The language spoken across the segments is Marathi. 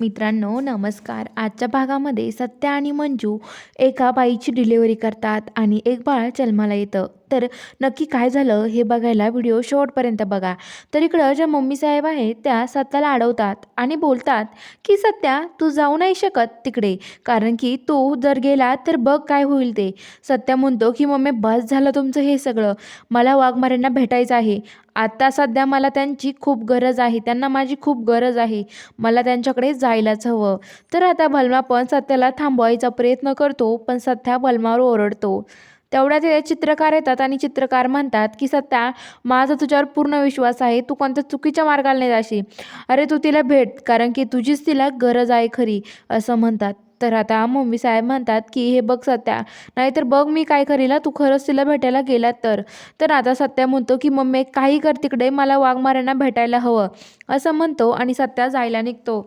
मित्रांनो नमस्कार. आजच्या भागामध्ये सत्या आणि मंजू एका बाईची डिलिव्हरी करतात आणि एक बाळ जन्माला येतं. तर नक्की काय झालं हे बघायला व्हिडिओ शेवटपर्यंत बघा. तर इकडं ज्या मम्मी साहेब आहेत त्या सत्याला अडवतात आणि बोलतात की सत्या तू जाऊ नाही शकत तिकडे. कारण की तू जर गेला तर बघ काय होईल ते. सत्या म्हणतो की मम्मी बस झालं तुमचं हे सगळं. मला वाघमाऱ्यांना भेटायचं आहे. आता सध्या मला त्यांची खूप गरज आहे. त्यांना माझी खूप गरज आहे. मला त्यांच्याकडे जायलाच हवं. तर आता भलमा पण सत्याला थांबवायचा प्रयत्न करतो पण सध्या भलमावर ओरडतो. तेवढ्यात ते चित्रकार येतात आणि चित्रकार म्हणतात की सत्या माझा तुझ्यावर पूर्ण विश्वास आहे. तू कोणत्या चुकीच्या मार्गाला नाही जाशी अरे तू तिला भेट कारण की तुझीच तिला गरज आहे खरी असं म्हणतात. तर आता मम्मी साहेब म्हणतात की हे बघ सत्या नाहीतर बघ मी काय करीला तू खरंच तिला भेटायला गेलात तर. तर आता सत्या म्हणतो की मम्मी काही कर तिकडे मला वाघमाऱ्यांना भेटायला हवं. असं म्हणतो आणि सत्या जायला निघतो.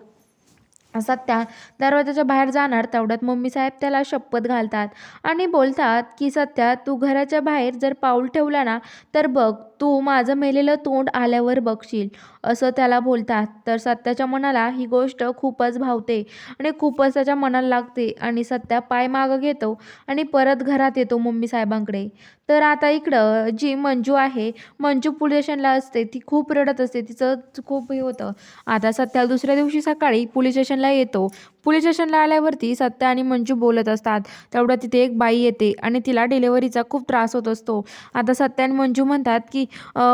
सत्या दरवाजाच्या बाहेर जाणार तेवढ्यात मम्मी साहेब त्याला शपथ घालतात आणि बोलतात की सत्या तू घराच्या बाहेर जर पाऊल ठेवला ना तर बघ तू माझं मेलेलं तोंड आल्यावर बघशील. असं त्याला बोलतात. तर सत्याच्या मनाला ही गोष्ट खूपच भावते आणि खूपच त्याच्या मनाला लागते आणि सत्या पाय मागं घेतो आणि परत घरात येतो मम्मी साहेबांकडे. तर आता इकडं जी मंजू आहे मंजू पोलीस स्टेशनला असते ती खूप रडत असते तिचं खूप हे होतं. आता सत्या दुसऱ्या दिवशी सकाळी पोलीस स्टेशनला येतो. पोलीस स्टेशनला आल्यावरती सत्या आणि मंजू बोलत असतात. तेवढ्या तिथे एक बाई येते आणि तिला डिलेवरीचा खूप त्रास होत असतो. आता सत्या आणि मंजू म्हणतात की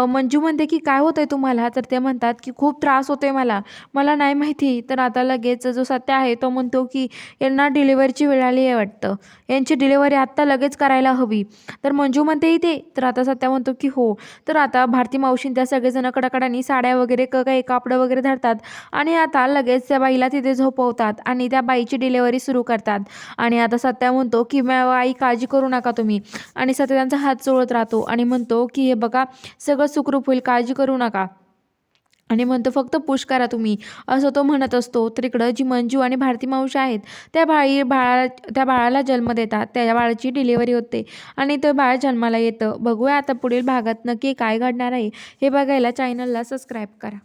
मंजू म्हणते की काय होतं आहे तुम्हाला? तर ते म्हणतात की खूप त्रास होतो आहे मला. मला नाही माहिती. तर आता लगेच जो सत्य आहे तो म्हणतो की यांना डिलेवरीची वेळ आली आहे वाटतं. यांची डिलेवरी आत्ता लगेच करायला हवी. तर मंजू म्हणते इथे तर आता सत्या म्हणतो की हो. तर आता भारती मावशीन त्या सगळेजण कडाकडानी साड्या वगैरे क काही कापडं वगैरे धरतात आणि आता लगेच त्या बाईला तिथे झोपवतात आणि त्या बाईची डिलेवरी सुरू करतात. आणि आता सत्या म्हणतो की आई काळजी करू नका तुम्ही. आणि सत्या त्यांचा हात चोळत राहतो आणि म्हणतो की हे बघा सगळं सुखरूप होईल काळजी करू नका. आणि म्हणतो फक्त पुश करा तुम्ही. असं तो म्हणत असतो. तर इकडं जी मंजू आणि भारती मावशी आहेत त्या बाळी बाळा त्या बाळाला जन्म देतात. त्या बाळाची डिलिव्हरी होते आणि ते बाळ जन्माला येतं. बघूया आता पुढील भागात नक्की काय घडणार आहे. हे बघायला चॅनलला सबस्क्राईब करा.